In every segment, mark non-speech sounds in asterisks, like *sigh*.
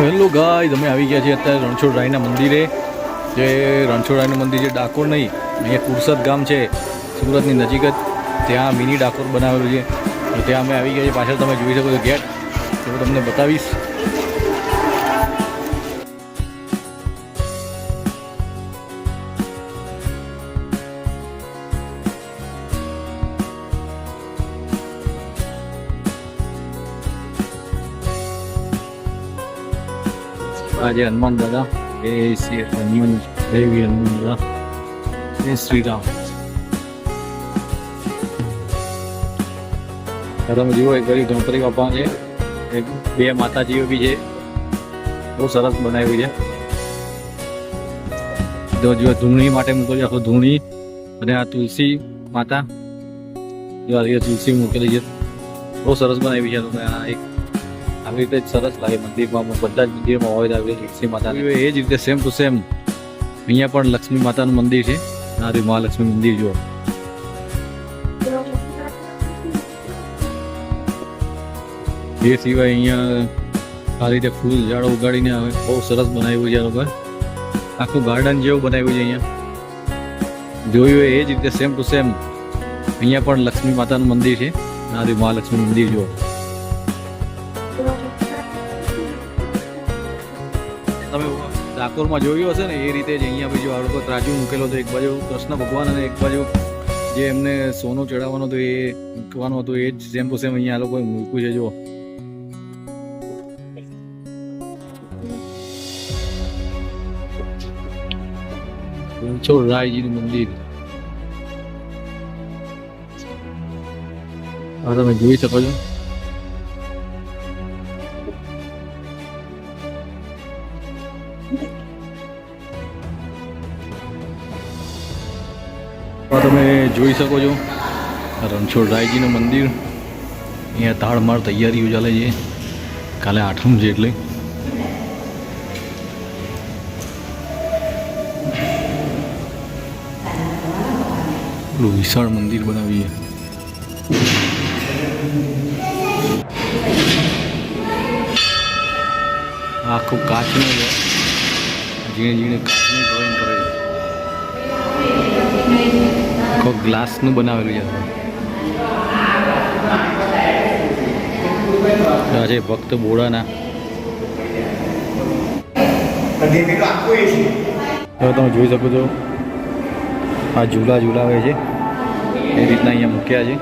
Hello ગાય તમે આવી ગયા છીએ અત્યારે રણછોડરાયના મંદિરે. જે રણછોડરાયનું મંદિર જે ડાકોર નહીં અહીંયા કુરસદ ગામ છે, સુરતની નજીક જ. ત્યાં મિની ડાકોર બનાવેલું છે. ત્યાં અમે આવી ગયા છીએ. પાછળ તમે જોઈ શકો છો ગેટ. તો તમને બતાવીશ. આ જે હનુમાન દાદા એ શ્રી હનુમાન દેવી હનુમાન દાદા શ્રીરામ આ તમે જુઓ એક ગરીબ ગણપતિ બાપા છે એક બે માતાજીઓ બી છે બહુ સરસ બનાવ્યું છે જો જો ધૂણી માટે મૂકો છે આખું ધૂણી અને આ તુલસી માતા જો આ તુલસી મૂકેલી છે બહુ સરસ બનાવી છે તમે આ એક આવી રીતે સરસ લાગે મંદિરમાં. બધા જ મંદિરમાં હોય આવી લક્ષ્મી માતા એ જ રીતે સેમ ટુ સેમ અહીંયા પણ લક્ષ્મી માતાનું મંદિર છે. આ મહાલક્ષ્મી મંદિર જુઓ. એ સિવાય અહીંયા આ રીતે ફૂલ ઝાડો ઉગાડીને આવે બહુ સરસ બનાવ્યું છે આ લોકો. આખું ગાર્ડન જેવું બનાવ્યું છે અહીંયા. જોયું એ જ રીતે સેમ ટુ સેમ અહીંયા પણ લક્ષ્મી માતાનું મંદિર છે. આ રહ્યું મહાલક્ષ્મી મંદિર જુઓ. ડાકોરમાં જોયું હશે ને, એ રીતે જ અહીંયા બીજું આ લોકો ત્રાજુ મૂકેલો હતો, એક બાજુ કૃષ્ણ ભગવાન અને એક બાજુ જે એમને સોનું ચડાવવાનું હતું, એ મૂકવાનું હતું, એ જ સેમ ટુ સેમ અહીંયા આ લોકોએ મૂક્યું છે જો રણછોડરાયજીનું મંદિર. આ તમે જોઈ શકો છો. તમે જોઈ શકો છો. રણછોડરાયજીનું મંદિર. અહીંયા તાળમાર તૈયારીઓ ચાલે છે. કાલે આઠમ છે એટલે. પેલું વિશાળ મંદિર બનાવીએ. આખું કાચનું છે. ઝીણે ઝીણે કાચની આખો ગ્લાસનું બનાવેલું છે. આ છે ભક્ત બોડાના. હવે તમે જોઈ શકો છો, આ ઝૂલા ઝૂલાવે છે. એ રીતના અહીંયા મૂક્યા છે.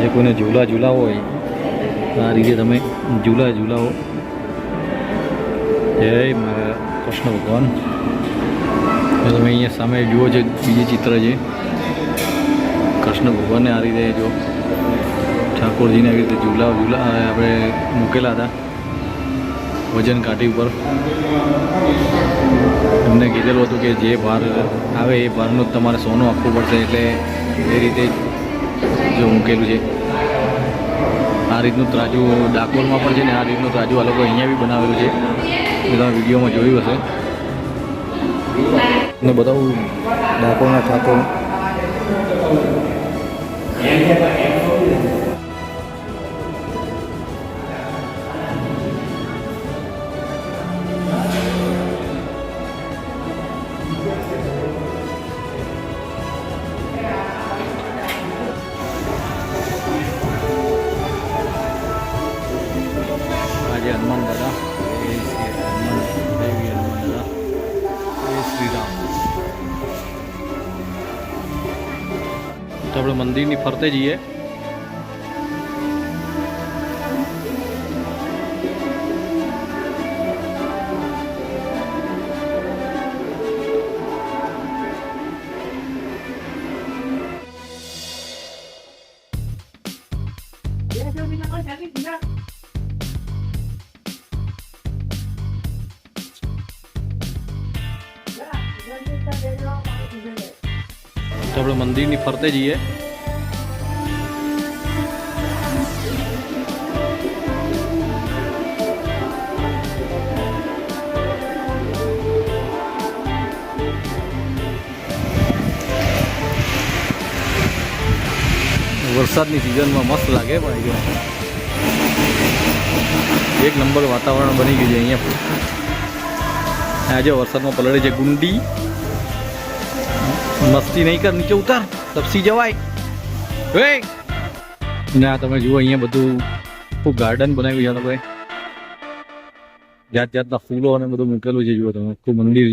જે કોઈને ઝૂલા ઝૂલાવો હોય, આ રીતે તમે ઝૂલા ઝૂલાવો. જય મારા કૃષ્ણ ભગવાન. તમે અહીંયા સામે જુઓ છો, બીજું ચિત્ર છે. કૃષ્ણ ભગવાનને આ રીતે જો ઠાકોરજીને આવી રીતે ઝૂલા ઝૂલા આપણે મૂકેલા હતા વજન કાઠી ઉપર. એમને કીધેલું હતું કે જે ભાર આવે એ ભારનું તમારે સોનું આપવું પડશે, એટલે એ રીતે જો મૂકેલું છે. આ રીતનું ત્રાજુ ડાકોરમાં પણ છે ને, આ રીતનું ત્રાજુ આ લોકો અહીંયા બી બનાવેલું છે. એ તમે વિડીયોમાં જોયું હશે. ને બતાવું ડાકોરના ઠાકોર આજે હનુમાન દાદા આપણે મંદિરની ફરતે જઈએ તો આપણે મંદિરની ફરતે જઈએ. વરસાદની સિઝનમાં મસ્ત લાગે પણ અહીંયા એક નંબર વાતાવરણ બની ગયું છે અહીંયા. આજે વરસાદમાં પલળે છે ગુંડી. મસ્તી નહીં કર, નીચે ઉતર, તપસી જવાય. હે ને, તમે જુઓ, અહીંયા બધું ખૂબ ગાર્ડન બનાવ્યું છે લોકોએ જાત જાતના ફૂલો અને બધું મૂકેલું છે, જુઓ તમે. ખૂબ મંદિર,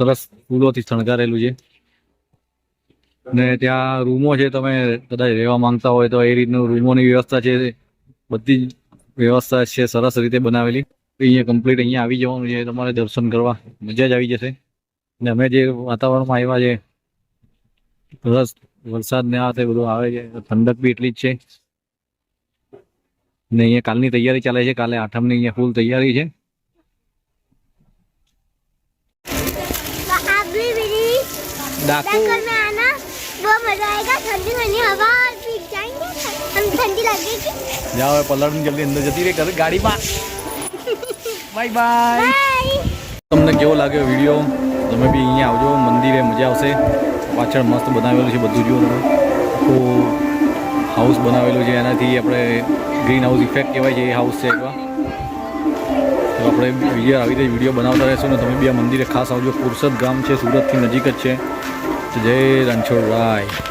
સરસ ફૂલોથી શણગારેલું છે. ને ત્યાં રૂમો છે, તમે કદાચ રહેવા માંગતા હોય તો એ રીતનું રૂમોની વ્યવસ્થા છે. બધી જ વ્યવસ્થા છે, સરસ રીતે બનાવેલી. અહીંયા કમ્પ્લીટ અહીંયા આવી જવાનું છે, તમારે દર્શન કરવા. મજા જ આવી જશે. ને અમે જે વાતાવરણમાં આવ્યા છે રસ વરસાદ ને આ તે બધું આવે છે ઠંડક બી એટલી જ છે. ને અહીંયા કાલની તૈયારી ચાલે છે કાલે આઠમની અહીંયા ફૂલ તૈયારી છે. જાઓ પલડ જલ્દી અંદર જતી રહી કરે ગાડીમાં. *laughs* બાય બાય તમને કેવો લાગ્યો વીડિયો? તમે બી અહીંયા આવજો, મંદિરે મજા આવશે. પાછળ મસ્ત બનાવેલું છે બધું, જુઓ આખું હાઉસ બનાવેલું છે, એનાથી આપણે ગ્રીન હાઉસ ઇફેક્ટ કહેવાય છે, એ હાઉસ છે એવા તો આપણે બીજા આવી રીતે વીડિયો બનાવતા રહેશું ને તમે બી આ મંદિરે ખાસ આવજો. પુરસદ ગામ છે, સુરતથી નજીક જ છે. જય રણછોડરાય.